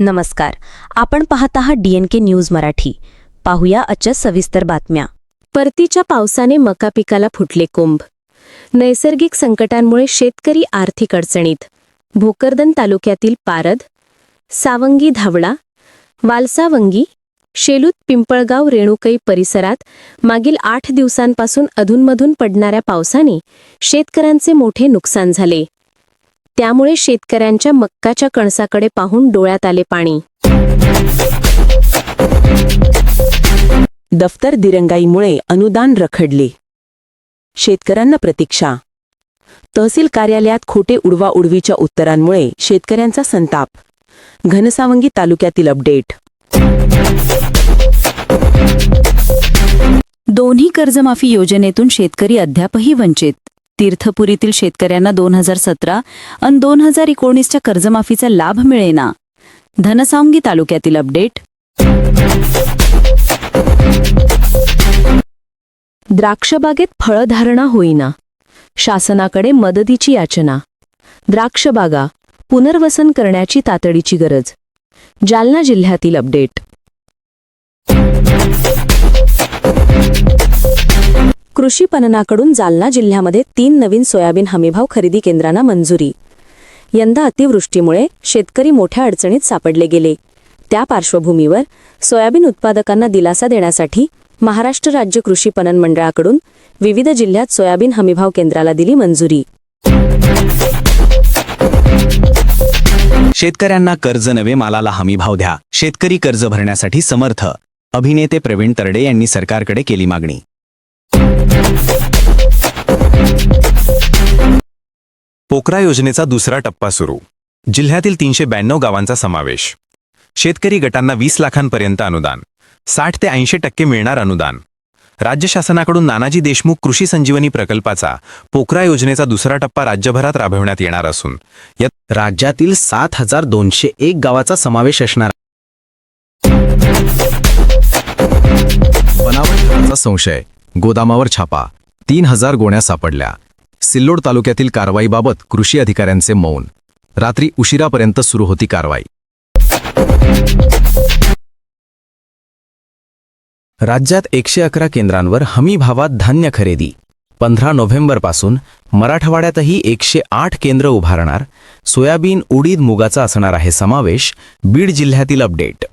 नमस्कार. आपण पाहत आहात डीएनके न्यूज मराठी. पाहूया आजच्या सविस्तर बातम्या. परतीच्या पावसाने मका पिकाला फुटले कुंभ. नैसर्गिक संकटांमुळे शेतकरी आर्थिक अडचणीत. भोकरदन तालुक्यातील पारद सावंगी धावडा वालसावंगी शेलूत पिंपळगाव रेणुकई परिसरात मागील आठ दिवसांपासून अधूनमधून पडणाऱ्या पावसाने शेतकऱ्यांचे मोठे नुकसान झाले. त्यामुळे शेतकऱ्यांच्या मक्काच्या कणसाकडे पाहून डोळ्यात आले पाणी. दफ्तर दिरंगाईमुळे अनुदान रखडले. शेतकऱ्यांना प्रतीक्षा. तहसील कार्यालयात खोटे उडवा उडवीच्या उत्तरांमुळे शेतकऱ्यांचा संताप. घनसावंगी तालुक्यातील अपडेट. दोन्ही कर्जमाफी योजनेतून शेतकरी अद्यापही वंचित. तीर्थपुरीतील शेतकऱ्यांना दोन हजार सतरा आणि दोन हजार एकोणीसच्या कर्जमाफीचा लाभ मिळेना. धनसावंगी तालुक्यातील अपडेट. द्राक्षबागेत फळधारणा होईना. शासनाकडे मदतीची याचना. द्राक्षबागा पुनर्वसन करण्याची तातडीची गरज. जालना जिल्ह्यातील अपडेट. कृषी पणनाकडून जालना जिल्ह्यामध्ये तीन नवीन सोयाबीन हमीभाव खरेदी केंद्रांना मंजुरी. यंदा अतिवृष्टीमुळे शेतकरी मोठ्या अडचणीत सापडले गेले. त्या पार्श्वभूमीवर सोयाबीन उत्पादकांना दिलासा देण्यासाठी महाराष्ट्र राज्य कृषी पणन मंडळाकडून विविध जिल्ह्यात सोयाबीन हमीभाव केंद्राला दिली मंजुरी. शेतकऱ्यांना कर्ज नवे मालाला हमीभाव द्या. शेतकरी कर्ज भरण्यासाठी समर्थ. अभिनेते प्रवीण तरडे यांनी सरकारकडे केली मागणी. पोकरा योजनेचा दुसरा टप्पा सुरू. जिल्ह्यातील तीनशे ब्याण्णव गावांचा समावेश. शेतकरी गटांना वीस लाखांपर्यंत अनुदान. साठ ते ऐंशी टक्के मिळणार अनुदान. राज्य शासनाकडून नानाजी देशमुख कृषी संजीवनी प्रकल्पाचा पोकरा योजनेचा दुसरा टप्पा राज्यभरात राबविण्यात येणार असून यात राज्यातील सात हजार दोनशे एक गावाचा समावेश असणार. बनावट संशय. गोदामावर छापा. तीन हजार गोण्या सापडल्या. सिल्लोड तालुक्यातील कारवाईबाबत कृषी अधिकाऱ्यांचे मौन. रात्री उशिरापर्यंत सुरू होती कारवाई. राज्यात एकशे अकरा केंद्रांवर हमी भावात धान्य खरेदी. पंधरा नोव्हेंबरपासून मराठवाड्यातही एकशे आठ केंद्र उभारणार सोयाबीन उडीद मुगाचा असणार आहे समावेश बीड जिल्ह्यातील अपडेट.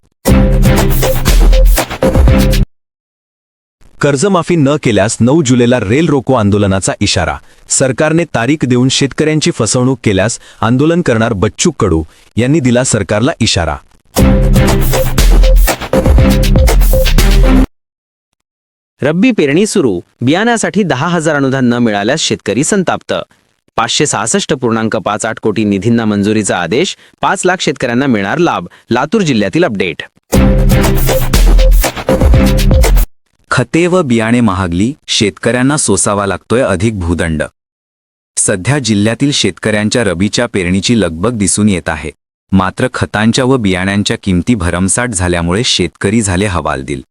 कर्जमाफी न केल्यास नऊ जुलैला रेल रोको आंदोलनाचा इशारा. सरकारने तारीख देऊन शेतकऱ्यांची फसवणूक केल्यास आंदोलन करणार बच्चू कडू यांनी दिला सरकारला इशारा. रब्बी पेरणी सुरू. बियाण्यासाठी दहा हजार अनुदान न मिळाल्यास शेतकरी संताप्त. पाचशे सहासष्ट पूर्णांक पाच आठ कोटी निधींना मंजुरीचा आदेश. पाच लाख शेतकऱ्यांना मिळणार लाभ. लातूर जिल्ह्यातील अपडेट. खते व बियाणे महागली शेतकऱ्यांना सोसावा लागतोय अधिक भूदंड. सध्या जिल्ह्यातील शेतकऱ्यांच्या रबीच्या पेरणीची लगबग दिसून येत आहे. मात्र खतांच्या व बियाण्यांच्या किमती भरमसाट झाल्यामुळे शेतकरी झाले हवालदिल.